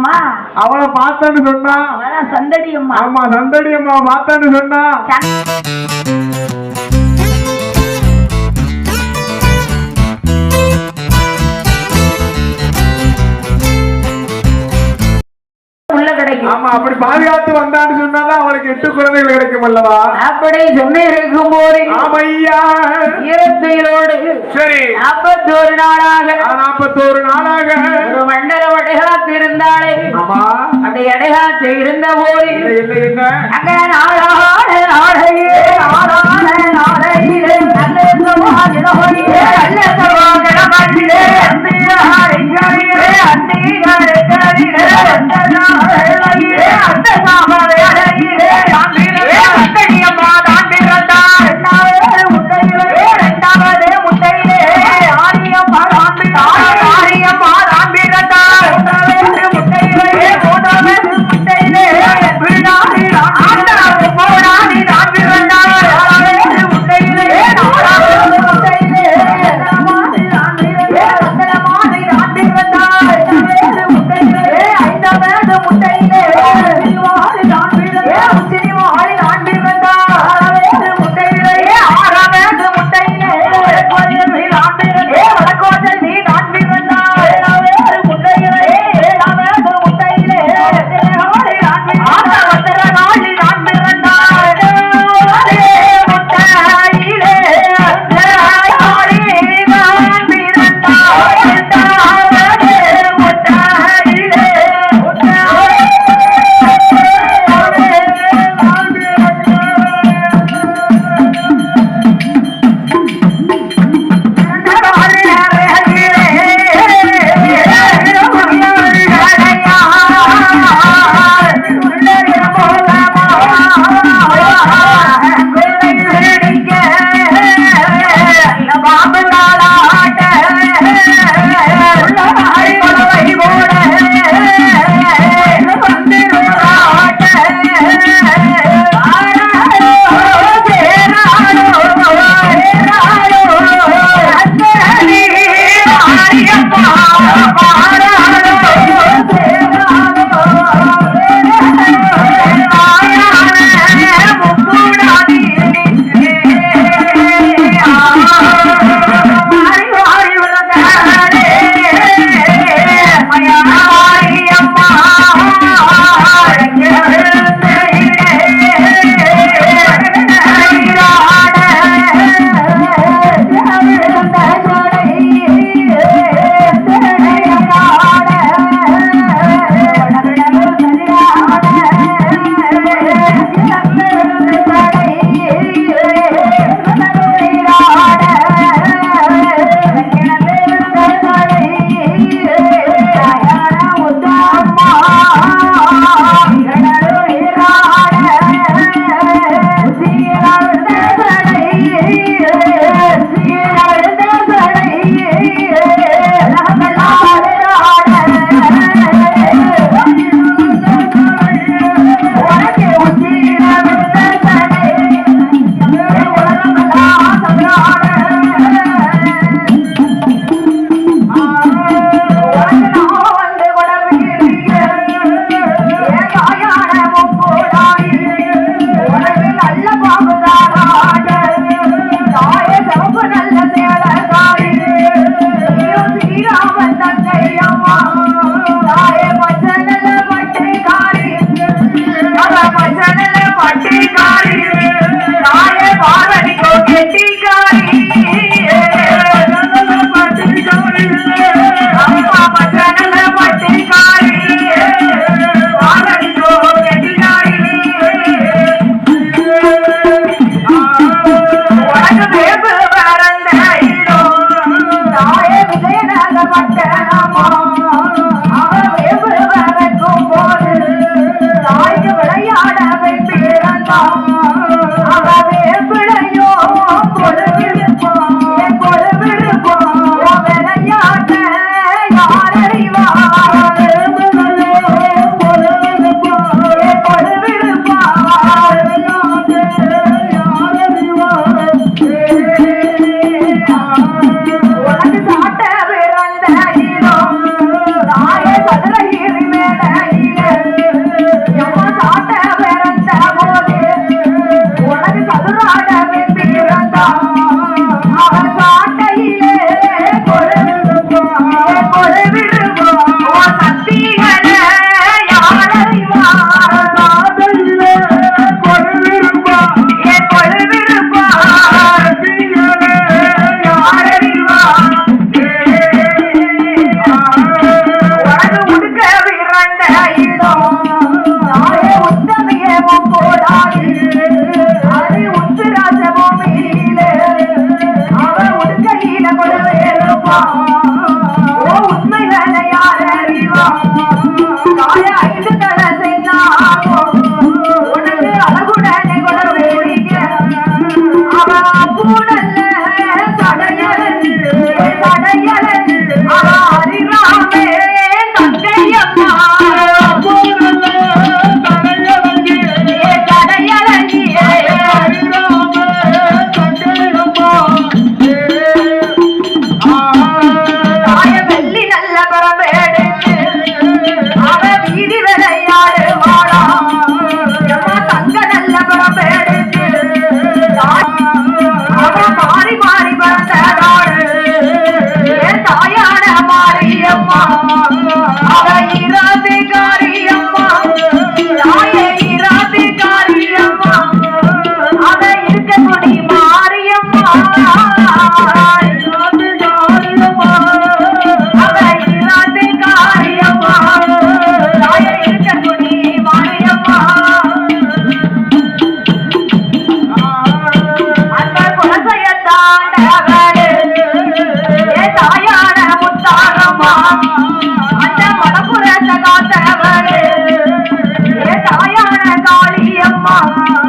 யாரம்மா அவளை பார்த்தேன்னு சொன்னா. சந்தடி அம்மா. ஆமா சந்தடி அம்மா பார்த்தேன்னு சொன்னா. உள்ள கிடைக்கும். ஆமா அப்படி பாதுகாத்து வந்தான்னு சொன்னாதான் அவளுக்கு எட்டு குழந்தைகள் கிடைக்கும் அல்லவா? அப்படி சொன்ன இருக்கும் போது ஆமையா. ஈரத்துயிரோடு சரி. நாற்பத்தோரு நாளாக நாற்பத்தோரு நாளாக. ஒரு மண்டல வடைகாத்து இருந்தாலே ஆமா. அந்த இடைகாத்து இருந்த போது என்ன அங்க நாளான நாளையே நாளான நாளையிலே நல்ல சமாதிலே நல்ல சமாதிலே அந்திகாரிகளிலே அந்திகாரிகளிலே அந்த நாளையிலே அந்த Thank you. una Allah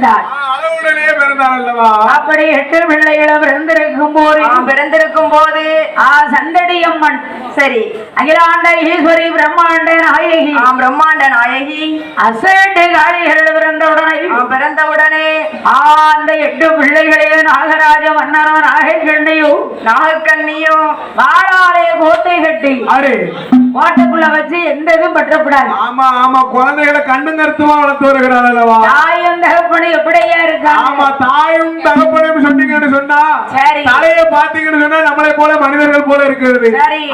that. பிறந்தார் அல்லவா? அப்படி எட்டு பிள்ளைகளும் பிறந்திருக்கும் போது பிறந்திருக்கும் போது ஆ சந்தடி அம்மன். சரி அகிலாண்ட ஈஸ்வரி பிரம்மாண்ட நாயகி. ஆம், பிரம்மாண்ட நாயகி. அசேட்டு காளிகள் பிறந்தவுடனே பிறந்தவுடனே. ஆ அந்த எட்டு பிள்ளைகளையும் நாகராஜ மன்னரோ நாகக்கண்ணியும் நாகக்கண்ணியும் வாழாலே கோட்டை கட்டி அரே. கோட்டைக்குள்ள வச்சு எந்த இதுவும் பற்றப்படாது. ஆமா ஆமா குழந்தைகளை கண்ணு கருத்துமா வளர்த்து வருகிறார் அல்லவா? தாயும் தகப்பனு எப்படியா இருக்காங்க ஆமா தாயும் தகப்பனையும் சொன்னீங்கன்னு சொன்னா தலைய பாத்தீங்கன்னு சொன்னா நம்மளை போல மனிதர்கள் போல இருக்கிறது.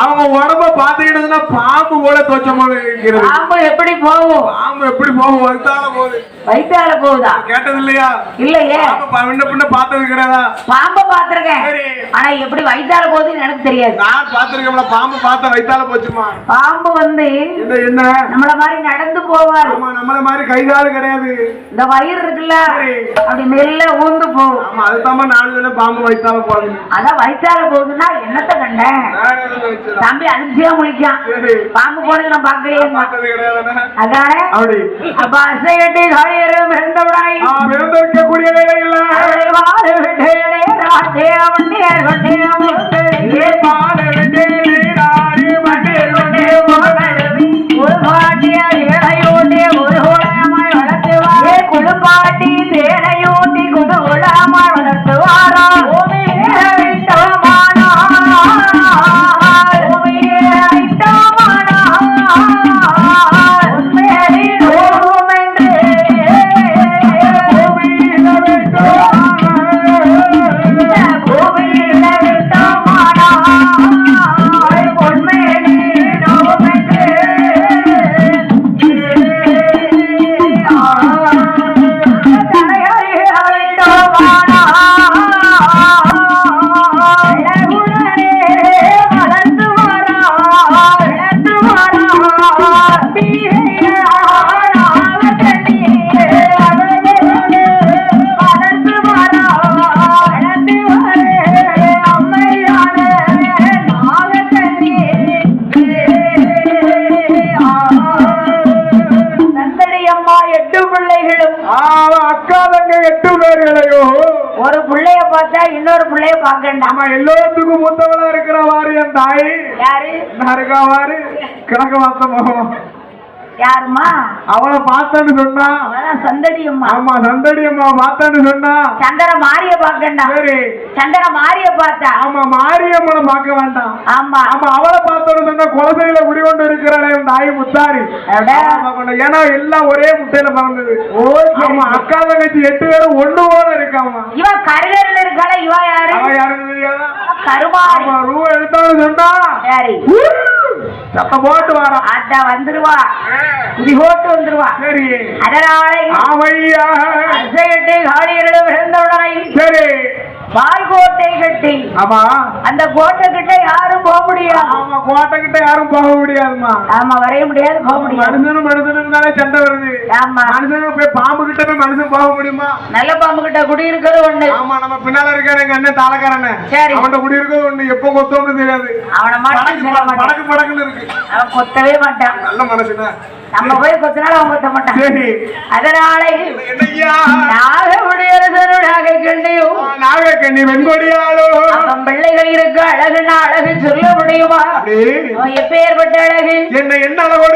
அவங்க உடம்ப பாத்தீங்கன்னு பாம்பு போல தோச்சமாக இருக்கிறது. பாம்பு எப்படி போகும்? பாம்பு எப்படி போகும்? வந்தால போகுது வயிற்றால போகுதா? கேட்டது இல்லையா. இல்லையே முன்ன பின்ன பார்த்தது கிடையாதா பாம்பை பாத்திருக்கேன். ஆனா எப்படி வயிற்றால போகுதுன்னு எனக்கு தெரியாது. நான் பார்த்திருக்கேன்ல பாம்பு பார்த்த வைத்தால போச்சுமா? பாம்பு வந்து என்ன நம்மள மாதிரி நடந்து போவாரு. நம்மள மாதிரி கை கால் கிடையாது. இந்த வயிறு இருக்குல்ல. அப்படி மெல்ல ஊந்து போகும் ஆமா அதுதாம்மா நாலு வேளை பாம்பு வைத்தால போகுது அதான் வயிற்றால போகுதுன்னா என்னத்த கண்டேன். தம்பி அதிர்ச்சியா முழிக்கான் பாம்பு போனது நான் பார்க்கலையே அதானே? அப்ப அசையட்டி காளியரும் பிறந்தவுடாய் ஆ, பிறந்திருக்கக்கூடிய வேலையில் ஏ பால இன்னொரு பிள்ளைய பார்க்கண்டாம் நம்ம எல்லோத்துக்கும் மூத்தவளா இருக்கிறவாறு என் தாய் யாரு நான் இருக்கவாறு கிழக்கு மாசம் யாருமா அவளை பார்த்தேன்னு சொன்னா. சந்தடி அம்மா ஆமா சந்தடி அம்மா பார்த்தேன்னு சொன்னா. சந்திர மாரிய பார்க்கண்டாம் சரி. சந்திர மாரிய பார்த்தா. ஆமா மாரியம்மனை பார்க்க வேண்டாம். ஆமா. ஆமா அவளை பார்த்தோன்னு சொன்னா குலசையில குடிகொண்டு இருக்கிறாளே என் தாய் முத்தாரி. ஏன்னா எல்லாம் ஒரே முட்டையில பிறந்தது. ஓ. ஆமா அக்கா தங்கச்சி எட்டு பேரும் ஒண்ணு போல இருக்காமா? இவ கருவேல இருக்காள? இவ யாரு? அவ யாருன்னு தெரியாதா? ரூபா எடுத்தாலும் சொன்னா. சரி சத்தம் போட்டு வாரா அட்டா வந்துருவா. இது போட்டு வந்துருவா. சரி. அதனால ஆமையா. அசையிட்டு காடிகளிடம் விழுந்தவுடனே சரி. பால் கோட்டை கட்டி. ஆமா. அந்த கோட்டை கிட்ட யாரும் போக முடியாது. ஆமா கோட்டை கிட்ட யாரும் போக முடியாதுமா ஆமா வரைய முடியாது போக முடியாது. மனுஷனும் மனுஷனுக்குனாலே சண்டை வருது. ஆமா. மனுஷனும் போய் பாம்பு கிட்ட போய் மனுஷன் போக முடியுமா? நல்ல பாம்பு கிட்ட குடி இருக்கிறது ஒண்ணு. ஆமா நம்ம பின்னால இருக்காரு எங்க அண்ணன் தாளக்காரன. சரி. அவன்கிட்ட குடி இருக்கிறது ஒண்ணு. எப்போ கொத்தோம்னு தெரியாது. அவனை மாட்டான். படக்கு படக்குன்னு இருக்கு. அவன் கொத்தவே மாட்டான். நல்ல மனுஷன. நம்ம போய் கொத்தினாலும் அவன் கொத்த மாட்டான். சரி. அதனால என்னய்யா கண்டியும். அப்பம் பிள்ளைகள் இருக்க அழகு சொல்ல முடியுமா? அவன் எப்பேற்பட்ட அழகு? என்ன என்ன அளவோடு